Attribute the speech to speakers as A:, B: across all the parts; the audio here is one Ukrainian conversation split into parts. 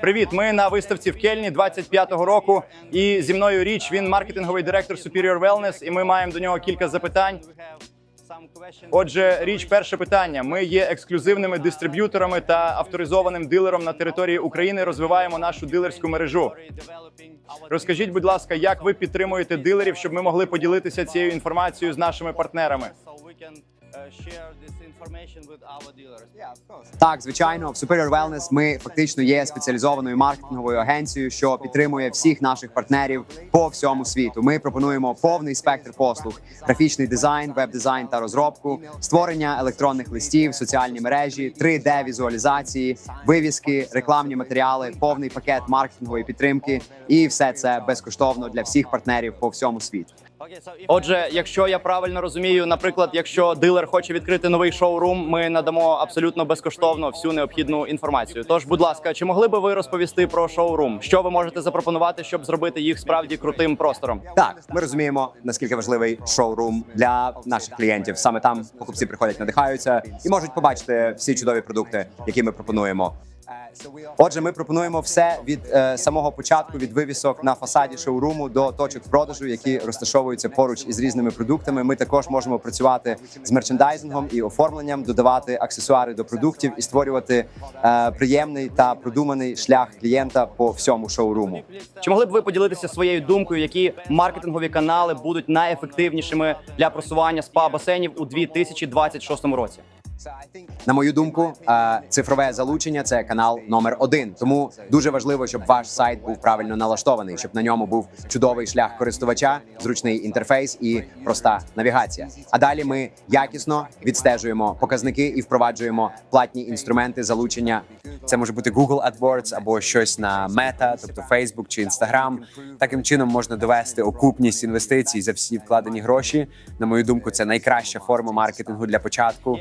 A: Привіт, ми на виставці в Кельні 25-го року. І зі мною річ він маркетинговий директор Superior Wellness, і ми маємо до нього кілька запитань. Отже, річ, перше питання. Ми є ексклюзивними дистриб'юторами та авторизованим дилером на території України. Розвиваємо нашу дилерську мережу. Розкажіть, будь ласка, як ви підтримуєте дилерів, щоб ми могли поділитися цією інформацією з нашими партнерами?
B: Так, звичайно, в Superior Wellness ми фактично є спеціалізованою маркетинговою агенцією, що підтримує всіх наших партнерів по всьому світу. Ми пропонуємо повний спектр послуг: графічний дизайн, веб-дизайн та розробку, створення електронних листів, соціальні мережі, 3D-візуалізації, вивіски, рекламні матеріали, повний пакет маркетингової підтримки, і все це безкоштовно для всіх партнерів по всьому світу.
A: Отже, якщо я правильно розумію, наприклад, якщо дилер хоче відкрити новий шоурум, ми надамо абсолютно безкоштовно всю необхідну інформацію. Тож, будь ласка, чи могли би ви розповісти про шоурум? Що ви можете запропонувати, щоб зробити їх справді крутим простором?
B: Так, ми розуміємо наскільки важливий шоурум для наших клієнтів. Саме там покупці приходять, надихаються і можуть побачити всі чудові продукти, які ми пропонуємо. Отже, ми пропонуємо все від е, самого початку від вивісок на фасаді шоуруму до точок продажу, які розташовуються поруч із різними продуктами. Ми також можемо працювати з мерчендайзингом і оформленням, додавати аксесуари до продуктів і створювати е, приємний та продуманий шлях клієнта по всьому шоуруму.
A: Чи могли б ви поділитися своєю думкою, які маркетингові канали будуть найефективнішими для просування спа басейнів у 2026 році?
B: На мою думку, цифрове залучення це канал номер один. Тому дуже важливо, щоб ваш сайт був правильно налаштований, щоб на ньому був чудовий шлях користувача, зручний інтерфейс і проста навігація. А далі ми якісно відстежуємо показники і впроваджуємо платні інструменти залучення. Це може бути Google AdWords або щось на Meta, тобто Facebook чи Instagram. Таким чином можна довести окупність інвестицій за всі вкладені гроші. На мою думку, це найкраща форма маркетингу для початку.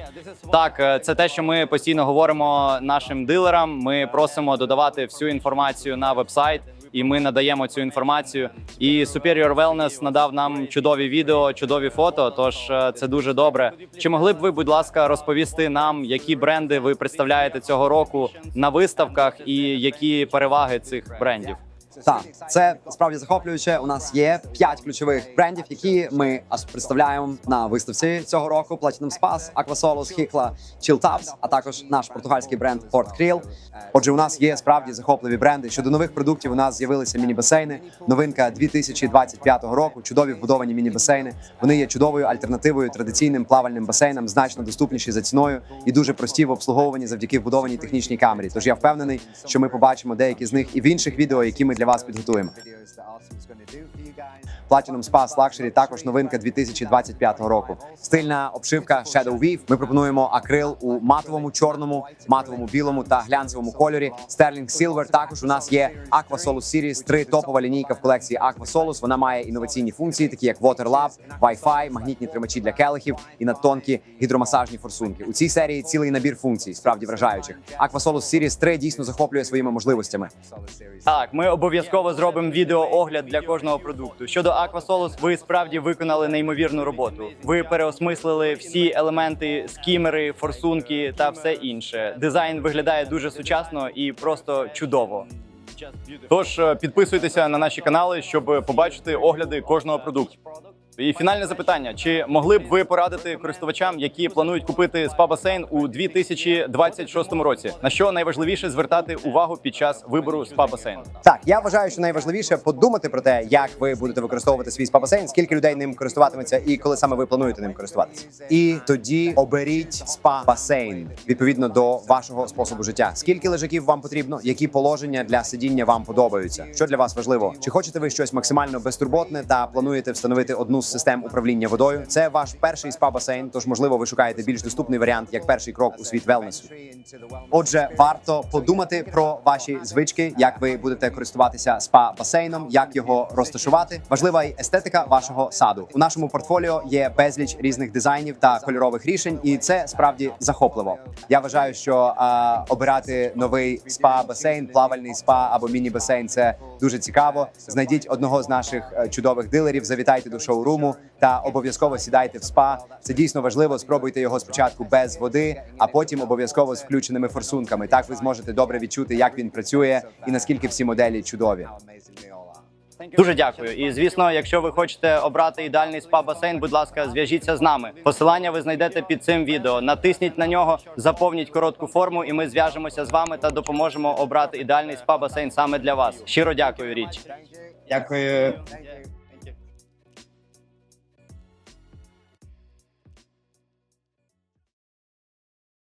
A: Так, е, це те, що ми постійно говоримо нашим дилерам. Ми просимо додавати всю інформацію на вебсайт, і ми надаємо цю інформацію. І Superior Wellness надав нам чудові відео, чудові фото. Тож е, це дуже добре. Чи могли б ви, будь ласка, розповісти нам, які бренди ви представляєте цього року на виставках, і які переваги цих брендів?
B: Так, це справді захоплююче. У нас є п'ять ключових брендів, які ми представляємо на виставці цього року: Platinum Spas, Aquasolos, Hikla, Chill Tabs, а також наш португальський бренд Port Krill. Отже, у нас є справді захопливі бренди. Щодо нових продуктів, у нас з'явилися міні-басейни. Новинка 2025 року. Чудові вбудовані міні-басейни. Вони є чудовою альтернативою традиційним плавальним басейнам, значно доступніші за ціною і дуже прості в обслуговуванні завдяки вбудованій технічній камері. Тож я впевнений, що ми побачимо деякі з них і в інших відео, які ми для вас підготуємо. Platinum Spas Luxury також новинка 2025 року. Стильна обшивка Shadow Weave. Ми пропонуємо акрил у матовому чорному, матовому білому та глянцевому кольорі. Sterling Silver. Також у нас є Aqua Solus Series, три топова лінійка в колекції Aqua Solus. Вона має інноваційні функції, такі як Water Lab, Wi-Fi, магнітні тримачі для келихів і надтонкі гідромасажні форсунки. У цій серії цілий набір функцій, справді вражаючих. Aqua Solus Series 3 дійсно захоплює своїми можливостями.
A: Так, ми обов'язково зробимо відеоогляд для кожного продукту. Щодо Aquasolus, ви справді виконали неймовірну роботу. Ви переосмислили всі елементи, скімери, форсунки та все інше. Дизайн виглядає дуже сучасно і просто чудово. Тож е, підписуйтеся на наші канали, щоб побачити огляди кожного продукту. І фінальне запитання: чи могли б ви порадити користувачам, які планують купити спа-басейн у 2026 році? На що найважливіше звертати увагу під час вибору спа-басейну?
B: Так, я вважаю, що найважливіше подумати про те, як ви будете використовувати свій спа-басейн, скільки людей ним користуватиметься, і коли саме ви плануєте ним користуватися. І тоді оберіть спа-басейн відповідно до вашого способу життя. Скільки лежаків вам потрібно, які положення для сидіння вам подобаються? Що для вас важливо? Чи хочете ви щось максимально безтурботне та плануєте встановити одну систем управління водою? Це ваш перший спа-басейн, тож можливо ви шукаєте більш доступний варіант як перший крок у світ велнесу. Отже, варто подумати про ваші звички, як ви будете користуватися спа басейном, як його розташувати. Важлива й естетика вашого саду. У нашому портфоліо є безліч різних дизайнів та кольорових рішень, і це справді захопливо. Я вважаю, що а, обирати новий спа басейн, плавальний спа або міні-басейн це дуже цікаво. Знайдіть одного з наших е, чудових дилерів, завітайте до шоуруму. Суму та обов'язково сідайте в спа. Це дійсно важливо. Спробуйте його спочатку без води, а потім обов'язково з включеними форсунками. Так ви зможете добре відчути, як він працює і наскільки всі моделі чудові.
A: Дуже дякую. І звісно, якщо ви хочете обрати ідеальний спа басейн, будь ласка, зв'яжіться з нами. Посилання ви знайдете під цим відео. Натисніть на нього, заповніть коротку форму, і ми зв'яжемося з вами та допоможемо обрати ідеальний спа басейн саме для вас. Щиро дякую, річ.
C: Дякую.